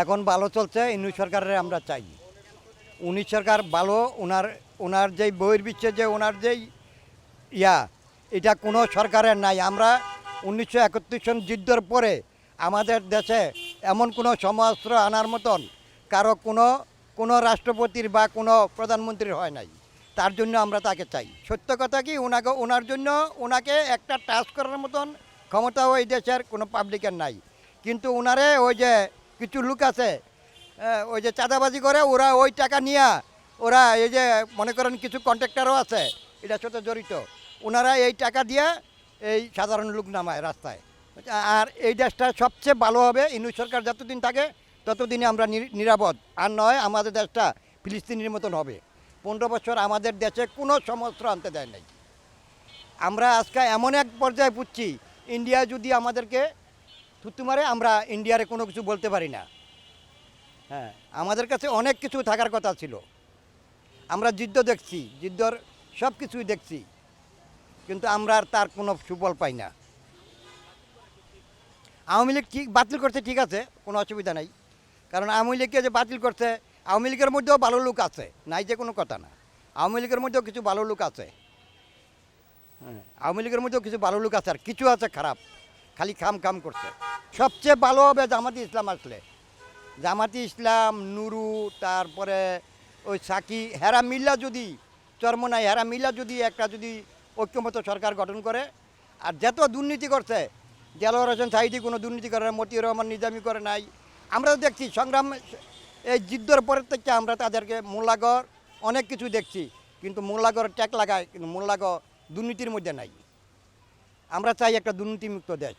এখন ভালো চলছে ইনু সরকারের আমরা চাই। উনি সরকার ভালো ওনার ওনার যেই বহির্বিশ্বে, যে ওনার যেই ইয়া, এটা কোনো সরকারের নাই। আমরা উনিশশো একত্রিশ সন যুদ্ধের পরে আমাদের দেশে এমন কোনো সমস্ত্র আনার মতন কারও কোনো কোনো রাষ্ট্রপতির বা কোনো প্রধানমন্ত্রীর হয় নাই। তার জন্য আমরা তাকে চাই। সত্য কথা কি? ওনাকে ওনার জন্য ওনাকে একটা টাচ করার মতন ক্ষমতাও এই দেশের কোনো পাবলিকের নাই। কিন্তু ওনারে ওই যে কিছু লোক আছে ওই যে চাঁদাবাজি করে, ওরা ওই টাকা নিয়ে ওরা এই যে মনে করেন কিছু কন্ট্রাক্টারও আছে, এটার সাথে জড়িত। ওনারা এই টাকা দিয়ে এই সাধারণ লোক নামায় রাস্তায়। আর এই দেশটা সবচেয়ে ভালো হবে, ইন্দু সরকার যতদিন থাকে, ততদিনই আমরা নিরাপদ। আর নয়, আমাদের দেশটা ফিলিস্তিনের মতন হবে। পনেরো বছর আমাদের দেশে কোনো সমস্যা আনতে দেয় নাই। আমরা আজকে এমন এক পর্যায়ে বুঝছি ইন্ডিয়া যদি আমাদেরকে থুতু মারে আমরা ইন্ডিয়ারে কোনো কিছু বলতে পারি না। হ্যাঁ আমাদের কাছে অনেক কিছু থাকার কথা ছিল। আমরা যুদ্ধ দেখছি যুদ্ধর সব কিছুই দেখছি, কিন্তু আমরা আর তার কোনো সুফল পাই না। আওয়ামী লীগ ঠিক, বাতিল করছে ঠিক আছে, কোনো অসুবিধা নাই। কারণ আওয়ামী লীগকে যে বাতিল করছে, আওয়ামী লীগের মধ্যেও ভালো লোক আছে, নাই যে কোনো কথা না। আওয়ামী লীগের মধ্যেও কিছু ভালো লোক আছে। হ্যাঁ আওয়ামী লীগের মধ্যেও কিছু ভালো লোক আছে, আর কিছু আছে খারাপ। খালি খাম খাম করছে। সবচেয়ে ভালো হবে জামাতি ইসলাম আসলে। জামাতি ইসলাম নুরু তারপরে ওই সাকি হেরা মিল্লা যদি চরমনাই হেরা মিল্লা যদি একটা যদি ঐক্যমত সরকার গঠন করে আর যত দুর্নীতি করছে দেলোয়ার হোসেন সাইদি কোনো দুর্নীতি করে না, মতিউর রহমান নিজামি করে নাই। আমরা তো দেখছি সংগ্রাম এই যুদ্ধের পরের থেকে আমরা তাদেরকে মোল্লাগড় অনেক কিছু দেখছি কিন্তু মোল্লাগড় ট্যাক লাগায় কিন্তু মোল্লাগড় দুর্নীতির মধ্যে নাই। আমরা চাই একটা দুর্নীতিমুক্ত দেশ।